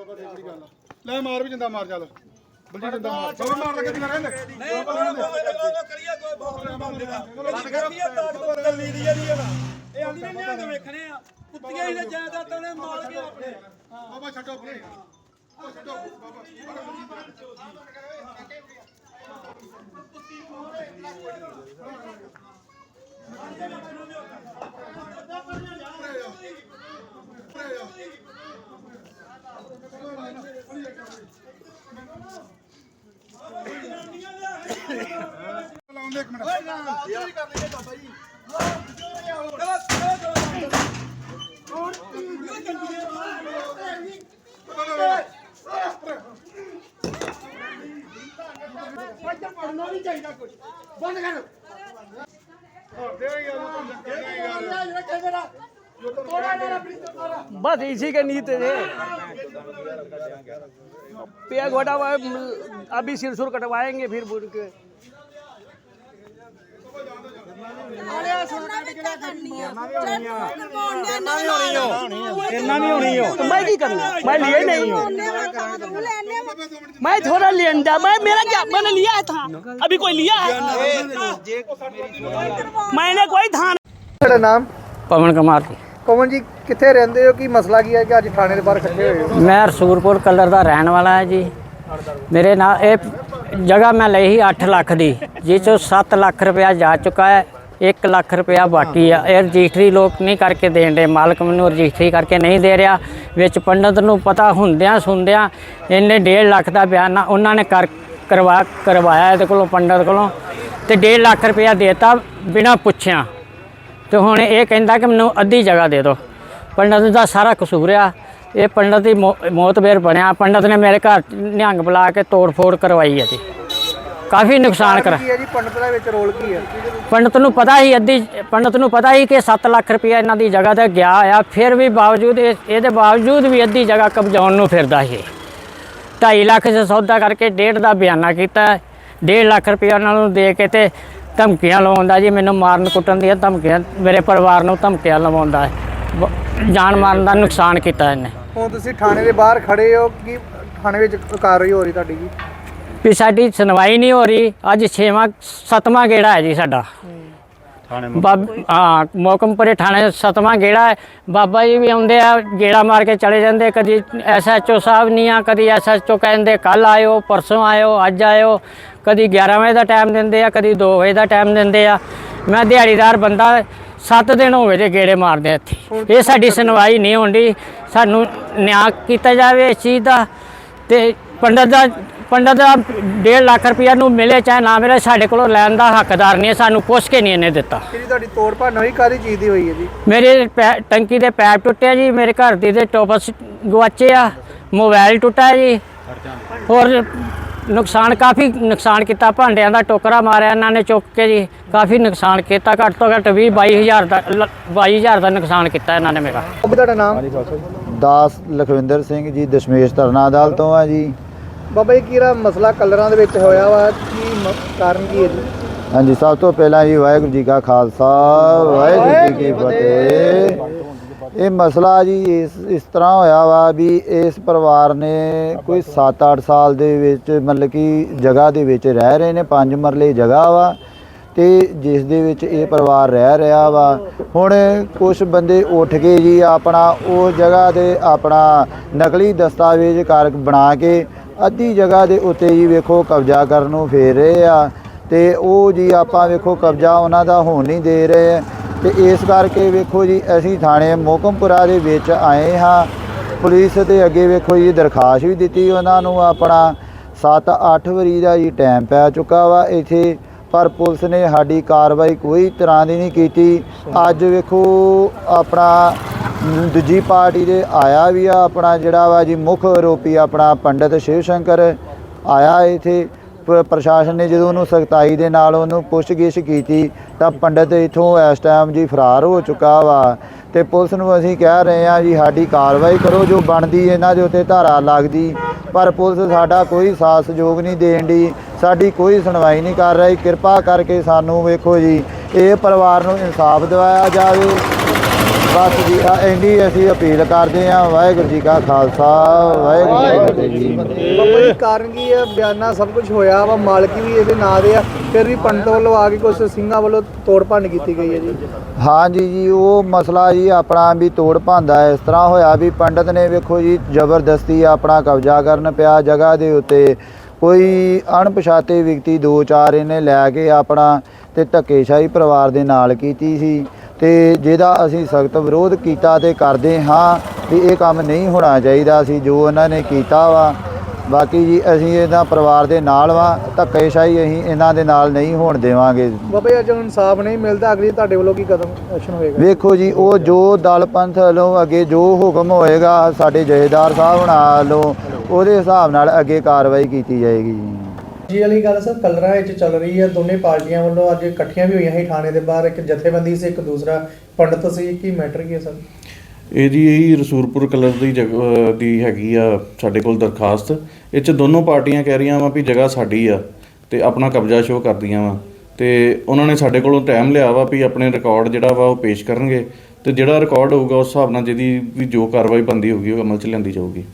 ਬਾਬਾ ਦੇਖ ਲਈ ਗੱਲ ਲੈ ਮਾਰ ਵੀ ਜਿੰਦਾ ਮਾਰ ਚੱਲ। ਬਲਜੀ ਜਿੰਦਾ ਮਾਰ। ਬਾਬਾ ਮਾਰ ਲੱਗੇ ਜਿੰਦਾ ਰਹਿੰਦੇ ਨਹੀਂ ਕਰੀਏ ਕੋਈ ਬਹੁਤ ਨਾ ਬੰਦੇ ਦਾ। ਕਰੀਏ ਤਾਕਤ ਚੱਲੀ ਦੀ। ਜਿਹੜੀ ਇਹ ਆਂਦੀ ਨੇ ਨਿਆਂ ਵੇਖਣੇ ਆ। ਕੁੱਤੀਆਂ ਹੀ ਨੇ ਜਾਇਦਾਦਾਂ ਨੇ ਮਾਲ ਕੇ ਆਪਣੇ। ਬਾਬਾ ਛੱਡੋ ਆਪਣੇ। ਉਹ ਛੱਡੋ। ਬਾਬਾ ਲਾਉਂਦੇ ਇੱਕ ਮਿੰਟ बस इसी के नीत थे पेड़ घोटा हुआ है, अभी सिर सुर कटवाएंगे फिर बुर के ਇੰਨਾ ਵੀ ਹੋਣੀ तो मैं की करना मैं लिए नहीं हूँ मैं थोड़ा लेंदा मैं मेरा क्या मैंने लिया था अभी कोई लिया है मैंने कोई धान ਤੁਹਾਡਾ ਨਾਮ ਪਵਨ ਕੁਮਾਰ ਜੀ ਪਵਨ ਜੀ ਕਿੱਥੇ ਰਹਿੰਦੇ ਹੋ ਕੀ ਮਸਲਾ ਕੀ ਹੈ ਕਿ ਅੱਜ ਥਾਣੇ ਦੇ ਬਾਹਰ ਇਕੱਠੇ ਹੋਏ ਹੋ ਮੈਂ ਰਸੂਲਪੁਰ ਕਲਰ ਦਾ ਰਹਿਣ ਵਾਲਾ ਹਾਂ ਜੀ ਮੇਰੇ ਨਾਲ ਇਹ ਜਗ੍ਹਾ ਮੈਂ ਲਈ ਸੀ 8 ਲੱਖ ਦੀ ਜਿਸ ਚੋਂ 7 ਲੱਖ ਰੁਪਇਆ ਜਾ ਚੁੱਕਾ ਹੈ 1 ਲੱਖ ਰੁਪਇਆ ਬਾਕੀ ਆ। ਇਹ ਰਜਿਸਟਰੀ ਲੋਕ ਨਹੀਂ ਕਰਕੇ ਦੇਣ ਦੇ, ਮਾਲਕ ਮੈਨੂੰ ਰਜਿਸਟਰੀ ਕਰਕੇ ਨਹੀਂ ਦੇ ਰਿਹਾ। ਵਿੱਚ ਪੰਡਤ ਨੂੰ ਪਤਾ ਹੁੰਦਿਆਂ ਸੁਣਦਿਆਂ ਇਹਨੇ 1.5 ਲੱਖ ਦਾ ਬਿਆਨ ਉਹਨਾਂ ਨੇ ਕਰ, ਕਰਵਾ, ਕਰਵਾਇਆ ਇਹਦੇ ਕੋਲੋਂ, ਪੰਡਤ ਕੋਲੋਂ। ਤੇ 1.5 ਲੱਖ ਰੁਪਇਆ ਦੇਤਾ ਬਿਨਾਂ ਪੁੱਛਿਆ। ਤੇ ਹੁਣ ਇਹ ਕਹਿੰਦਾ ਕਿ ਮੈਨੂੰ ਅੱਧੀ ਜਗ੍ਹਾ ਦੇ ਦਿਓ। ਪੰਡਤ ਦਾ ਸਾਰਾ ਕਸੂਰ ਆ। ਇਹ ਪੰਡਤ ਦੀ ਮੌ- ਮੌਤਬੇਰ ਬਣਿਆ। ਪੰਡਤ ਨੇ ਮੇਰੇ ਘਰ ਨਿਹੰਗ ਬੁਲਾ ਕੇ ਤੋੜ ਫੋੜ ਕਰਵਾਈ ਹੈ ਜੀ ਕਾਫੀ ਨੁਕਸਾਨ ਕਰਾ ਕੀ ਹੈ ਜੀ? ਪੰਡਤ ਦਾ ਵਿੱਚ ਰੋਲ ਕੀ ਹੈ? ਪੰਡਤ ਨੂੰ ਪਤਾ ਹੀ ਅੱਧੀ ਪੰਡਤ ਨੂੰ ਪਤਾ ਹੀ ਕਿ 7 ਲੱਖ ਰੁਪਇਆ ਇਹਨਾਂ ਦੀ ਜਗ੍ਹਾ ਤੇ ਗਿਆ ਆ ਫਿਰ ਵੀ ਬਾਵਜੂਦ ਇਹ- ਇਹਦੇ ਬਾਵਜੂਦ ਵੀ ਅੱਧੀ ਜਗ੍ਹਾ ਕਬਜ਼ਾਉਣ ਨੂੰ ਫਿਰਦਾ ਸੀ। 2.5 ਲੱਖ ਦਾ ਸੌਦਾ ਕਰਕੇ ਡੇਢ ਦਾ ਬਿਆਨਾ ਕੀਤਾ 1.5 ਲੱਖ ਰੁਪਇਆ ਉਹਨਾਂ ਨੂੰ ਦੇ ਕੇ ਤੇ ਧਮਕੀਆਂ ਲਵਾਉਂਦਾ ਜੀ ਮੈਨੂੰ ਮਾਰਨ ਕੁੱਟਣ ਦੀਆਂ ਧਮਕੀਆਂ ਮੇਰੇ ਪਰਿਵਾਰ ਨੂੰ ਧਮਕੀਆਂ ਲਵਾਉਂਦਾ ਜਾਨ ਮਾਰਨ ਦਾ ਨੁਕਸਾਨ ਕੀਤਾ ਇਹਨੇ। ਹੁਣ ਤੁਸੀਂ ਥਾਣੇ ਦੇ ਬਾਹਰ ਖੜੇ ਹੋ ਕਿ ਥਾਣੇ ਵਿੱਚ ਕਾਰਵਾਈ ਹੋ ਰਹੀ ਤੁਹਾਡੀ ਜੀ? ਵੀ ਸਾਡੀ ਸੁਣਵਾਈ ਨਹੀਂ ਹੋ ਰਹੀ। ਅੱਜ 6ਵਾਂ 7ਵਾਂ ਗੇੜਾ ਹੈ ਜੀ ਸਾਡਾ। ਬਾਬ ਹਾਂ ਮੋਕਮਪੁਰੇ ਥਾਣੇ ਸਤਵਾਂ ਗੇੜਾ ਹੈ। ਬਾਬਾ ਜੀ ਵੀ ਆਉਂਦੇ ਆ ਗੇੜਾ ਮਾਰ ਕੇ ਚਲੇ ਜਾਂਦੇ। ਕਦੀ ਐਸਐਚਓ ਸਾਹਿਬ ਨਹੀਂ ਆ ਕਦੀ ਐਸਐਚਓ ਕਹਿੰਦੇ ਕੱਲ ਆਇਓ ਪਰਸੋਂ ਆਇਓ ਅੱਜ ਆਇਓ। ਕਦੀ 11 ਵਜੇ ਦਾ ਟਾਈਮ ਦਿੰਦੇ ਆ ਕਦੀ 2 ਵਜੇ ਦਾ ਟਾਈਮ ਦਿੰਦੇ ਆ। ਮੈਂ ਦਿਹਾੜੀਦਾਰ ਬੰਦਾ 7 ਦਿਨ ਹੋ ਗਏ ਜੇ ਗੇੜੇ ਮਾਰਦੇ ਇੱਥੇ। ਇਹ ਸਾਡੀ ਸੁਣਵਾਈ ਨਹੀਂ ਹੁੰਦੀ ਸਾਨੂੰ ਨਿਆਂ ਕੀਤਾ ਜਾਵੇ ਇਸ ਚੀਜ਼ ਦਾ। ਤੇ ਪੰਡਤ ਦਾ ਪੰਡਤ ਦਾ 1.5 ਲੱਖ ਰੁਪਇਆ ਨੂੰ ਮਿਲੇ ਚਾਹੇ ਨਾ ਮਿਲੇ ਸਾਡੇ ਕੋਲੋਂ ਲੈਣ ਦਾ ਹੱਕਦਾਰ ਨਹੀਂ ਹੈ ਸਾਨੂੰ ਪੁੱਛ ਕੇ ਨਹੀਂ ਇਹਨੇ ਦਿੱਤਾ। ਕਿ ਜੀ ਤੁਹਾਡੀ ਤੋੜ ਭੰਨ ਹੋਈ ਕਾਦੀ ਚੀਜ਼ ਦੀ ਹੋਈ ਹੈ ਜੀ? ਮੇਰੇ ਪੈ- ਟੰਕੀ ਦੇ ਪੈਪ ਟੁੱਟਿਆ ਜੀ ਮੇਰੇ ਘਰ ਦੀ ਦੇ ਟੋਪਸ ਗਵਾਚੇ ਆ ਮੋਬਾਈਲ ਟੁੱਟਾ ਜੀ। ਹੋਰ ਨੁਕਸਾਨ ਕਾਫੀ ਨੁਕਸਾਨ ਕੀਤਾ ਭਾਂਡਿਆਂ ਦਾ ਟੋਕਰਾ ਮਾਰਿਆ ਇਹਨਾਂ ਨੇ ਚੁੱਕ ਕੇ ਜੀ ਕਾਫੀ ਨੁਕਸਾਨ ਕੀਤਾ ਘੱਟ ਤੋਂ ਘੱਟ 20 22000 ਦਾ ਲ- 22000 ਦਾ ਨੁਕਸਾਨ ਕੀਤਾ ਇਹਨਾਂ ਨੇ ਮੇਰਾ। ਤੁਹਾਡਾ ਨਾਮ? ਦਾਸ ਲਖਵਿੰਦਰ ਸਿੰਘ ਜੀ ਦਸ਼ਮੇਸ਼ ਧਰਨਾ ਅਦਾਲਤ ਤੋਂ ਆ ਜੀ। ਬਾਬਾ ਜੀ ਕੀਰਾ ਮਸਲਾ ਕਲਰਾਂ ਦੇ ਵਿੱਚ ਹੋਇਆ ਵਾ? ਕੀ ਮ- ਕਾਰਨ ਕੀ ਹੈ ਜੀ? ਹਾਂਜੀ ਸਭ ਤੋਂ ਪਹਿਲਾਂ ਜੀ ਵਾਹਿਗੁਰੂ ਜੀ ਕਾ ਖਾਲਸਾ ਵਾਹਿਗੁਰੂ ਜੀ ਕੀ ਫਤਿਹ। ਇਹ ਮਸਲਾ ਜੀ ਇਸ ਇਸ ਤਰ੍ਹਾਂ ਹੋਇਆ ਵਾ ਵੀ ਇਸ ਪਰਿਵਾਰ ਨੇ ਕੋਈ 7-8 ਸਾਲ ਦੇ ਵਿੱਚ ਮਤਲਬ ਕਿ ਜਗ੍ਹਾ ਦੇ ਵਿੱਚ ਰਹਿ ਰਹੇ ਨੇ ਪੰਜ ਮਰਲੇ ਜਗ੍ਹਾ ਵਾ ਤੇ ਜਿਸ ਦੇ ਵਿੱਚ ਇਹ ਪਰਿਵਾਰ ਰਹਿ ਰਿਹਾ ਵਾ। ਹੁਣ ਕੁਝ ਬੰਦੇ ਉੱਠ ਕੇ ਜੀ ਆਪਣਾ ਉਹ ਜਗ੍ਹਾ ਤੇ ਆਪਣਾ ਨਕਲੀ ਦਸਤਾਵੇਜ਼ ਕਾਰਕ ਬਣਾ ਕੇ ਅੱਧੀ ਜਗ੍ਹਾ ਦੇ ਉੱਤੇ ਜੀ ਵੇਖੋ ਕਬਜ਼ਾ ਕਰਨ ਨੂੰ ਫੇਰ ਰਹੇ ਆ। ਤੇ ਉਹ ਜੀ ਆਪਾਂ ਵੇਖੋ ਕਬਜ਼ਾ ਉਹਨਾਂ ਦਾ ਹੋਣ ਨਹੀਂ ਦੇ ਰਹੇ। ਤੇ ਇਸ ਕਰਕੇ ਵੇਖੋ ਜੀ, ਅਸੀਂ ਥਾਣੇ ਮੋਕਮਪੁਰਾ ਦੇ ਵਿੱਚ ਆਏ ਹਾਂ। ਪੁਲਿਸ ਦੇ ਅੱਗੇ ਵੇਖੋ ਜੀ, ਦਰਖਾਸਤ ਵੀ ਦਿੱਤੀ ਉਹਨਾਂ ਨੂੰ ਆਪਣਾ। 7-8 ਵਾਰੀ ਦਾ ਜੀ ਟਾਈਮ ਪੈ ਚੁੱਕਾ ਵਾ ਇੱਥੇ, ਪਰ ਪੁਲਿਸ ਨੇ ਸਾਡੀ ਕਾਰਵਾਈ ਕੋਈ ਤਰ੍ਹਾਂ ਦੀ ਨਹੀਂ ਕੀਤੀ। ਅੱਜ ਵੇਖੋ ਆਪਣਾ ਦੂਜੀ ਪਾਰਟੀ ਦੇ ਆਇਆ ਵੀ ਆ ਆਪਣਾ ਜਿਹੜਾ ਵਾ ਜੀ ਮੁੱਖ ਆਰੋਪੀ ਆਪਣਾ ਪੰਡਿਤ ਸ਼ਿਵ ਸ਼ੰਕਰ ਆਇਆ ਇੱਥੇ। ਪ- ਪ੍ਰਸ਼ਾਸਨ ਨੇ ਜਦੋਂ ਉਹਨੂੰ ਸਖਤਾਈ ਦੇ ਨਾਲ ਉਹਨੂੰ ਪੁੱਛਗਿੱਛ ਕੀਤੀ ਤਾਂ ਪੰਡਿਤ ਇਥੋਂ ਇਸ ਟਾਈਮ ਜੀ ਫਰਾਰ ਹੋ ਚੁੱਕਾ ਵਾ ਤੇ ਪੁਲਿਸ ਨੂੰ ਅਸੀਂ ਕਹਿ ਰਹੇ ਹਾਂ ਜੀ ਸਾਡੀ ਕਾਰਵਾਈ ਕਰੋ, ਜੋ ਬਣਦੀ ਇਹਨਾਂ ਦੇ ਉੱਤੇ ਧਾਰਾ ਲੱਗਦੀ, ਪਰ ਪੁਲਿਸ ਸਾਡਾ ਕੋਈ ਸਾਥ ਸਹਿਯੋਗ ਨਹੀਂ ਦੇਣ ਦੀ ਸਾਡੀ ਕੋਈ ਸੁਣਵਾਈ ਨਹੀਂ ਕਰ ਰਹੀ, ਕਿਰਪਾ ਕਰਕੇ ਸਾਨੂੰ ਵੇਖੋ ਜੀ, ਇਹ ਪਰਿਵਾਰ ਨੂੰ ਇਨਸਾਫ ਦਿਵਾਇਆ ਜਾਵੇ। ਬਸ ਜੀ। ਆ ਇੰਨੀ ਅਸੀਂ ਅਪੀਲ ਕਰਦੇ ਹਾਂ ਵਾਹਿਗੁਰੂ ਜੀ ਕਾ ਖਾਲਸਾ ਵਾਹਿਗੁਰੂ ਜੀ ਕੀ ਫਤਿਹ। ਬਾਬਾ ਜੀ ਕਾਰਨ ਕੀ ਹੈ? ਬਿਆਨਾ ਸਭ ਕੁਝ ਹੋਇਆ ਵਾ ਮਾਲਕੀ ਵੀ ਇਹਦੇ ਨਾਂ ਦੇ ਆ ਫਿਰ ਵੀ ਪੰਡਤ ਵੱਲੋਂ ਆ ਕੇ ਕੁਝ ਸਿੰਘਾਂ ਵੱਲੋਂ ਤੋੜ ਭੰਨ ਕੀਤੀ ਗਈ ਹੈ ਜੀ। ਹਾਂਜੀ ਜੀ ਉਹ ਮਸਲਾ ਜੀ ਆਪਣਾ ਵੀ ਤੋੜ ਭੰਦਾ ਇਸ ਤਰ੍ਹਾਂ ਹੋਇਆ ਵੀ ਪੰਡਤ ਨੇ ਵੇਖੋ ਜੀ ਜ਼ਬਰਦਸਤੀ ਆਪਣਾ ਕਬਜ਼ਾ ਕਰਨ ਪਿਆ ਜਗ੍ਹਾ ਦੇ ਉੱਤੇ। ਕੋਈ ਅਣਪਛਾਤੇ ਵਿਅਕਤੀ ਦੋ ਚਾਰ ਇਹਨੇ ਲੈ ਕੇ ਆਪਣਾ ਤੇ ਧੱਕੇਸ਼ਾਹੀ ਪਰਿਵਾਰ ਦੇ ਨਾਲ ਕੀਤੀ ਸੀ। ਤੇ ਜਿਹਦਾ ਅਸੀਂ ਸਖਤ ਵਿਰੋਧ ਕੀਤਾ ਤੇ ਕਰਦੇ ਹਾਂ ਵੀ ਇਹ ਕੰਮ ਨਹੀਂ ਹੋਣਾ ਚਾਹੀਦਾ ਸੀ ਜੋ ਉਹਨਾਂ ਨੇ ਕੀਤਾ ਵਾ ਬਾਕੀ ਜੀ ਅਸੀਂ ਇਹਨਾਂ ਪਰਿਵਾਰ ਦੇ ਨਾਲ ਵਾ ਧੱਕੇਸ਼ਾਹੀ ਅਸੀਂ ਇਹਨਾਂ ਦੇ ਨਾਲ ਨਹੀਂ ਹੋਣ ਦੇਵਾਂਗੇ। ਬਾਬਾ ਅੱਜ ਇਨਸਾਫ ਨਹੀਂ ਮਿਲਦਾ ਅਗਲੀ ਤੁਹਾਡੇ ਵੱਲੋਂ ਕੀ ਕਦਮ ਐਕਸ਼ਨ ਹੋਏਗਾ? ਵੇਖੋ ਜੀ ਉਹ ਜੋ ਦਲ ਪੰਥ ਵੱਲੋਂ ਅੱਗੇ ਜੋ ਹੁਕਮ ਹੋਏਗਾ ਸਾਡੇ ਜਥੇਦਾਰ ਸਾਹਿਬ ਵੱਲੋਂ ਉਹਦੇ ਹਿਸਾਬ ਨਾਲ ਅੱਗੇ ਕਾਰਵਾਈ ਕੀਤੀ ਜਾਏਗੀ ਜੀ। ਜੀ ਵਾਲੀ ਗੱਲ ਸਰ, ਕਲਰਾਂ ਵਿੱਚ ਚੱਲ ਰਹੀ ਹੈ ਦੋਨੇ ਪਾਰਟੀਆਂ ਵੱਲੋਂ ਅੱਜ ਇਕੱਠੀਆਂ ਵੀ ਹੋਈਆਂ ਸੀ ਥਾਣੇ ਦੇ ਬਾਹਰ, ਇੱਕ ਜਥੇਬੰਦੀ ਸੀ, ਇੱਕ ਦੂਸਰਾ ਪੰਡਤ ਸੀ, ਕੀ ਮੈਟਰ ਕੀ ਹੈ ਸਰ? ਇਹ ਜੀ ਇਹੀ ਰਸੂਰਪੁਰ ਕਲਰ ਦੀ ਜਗ ਦੀ ਹੈਗੀ ਆ, ਸਾਡੇ ਕੋਲ ਦਰਖਾਸਤ। ਇਹ ਚ ਦੋਨੋਂ ਪਾਰਟੀਆਂ ਕਹਿ ਰਹੀਆਂ ਵਾ ਵੀ ਜਗ੍ਹਾ ਸਾਡੀ ਆ, ਤੇ ਆਪਣਾ ਕਬਜ਼ਾ ਸ਼ੋਅ ਕਰਦੀਆਂ ਵਾ। ਤੇ ਉਹਨਾਂ ਨੇ ਸਾਡੇ ਕੋਲੋਂ ਟਾਈਮ ਲਿਆ ਵਾ ਵੀ ਆਪਣੇ ਰਿਕਾਰਡ ਜਿਹੜਾ ਵਾ ਉਹ ਪੇਸ਼ ਕਰਨਗੇ, ਤੇ ਜਿਹੜਾ ਰਿਕਾਰਡ ਹੋਊਗਾ ਉਸ ਹਿਸਾਬ ਨਾਲ ਜਿਹਦੀ ਵੀ ਜੋ ਕਾਰਵਾਈ ਬੰਦੀ ਹੋਊਗੀ, ਉਹ ਅਮਲ ਚ ਲਿਆਂਦੀ ਜਾਊਗੀ।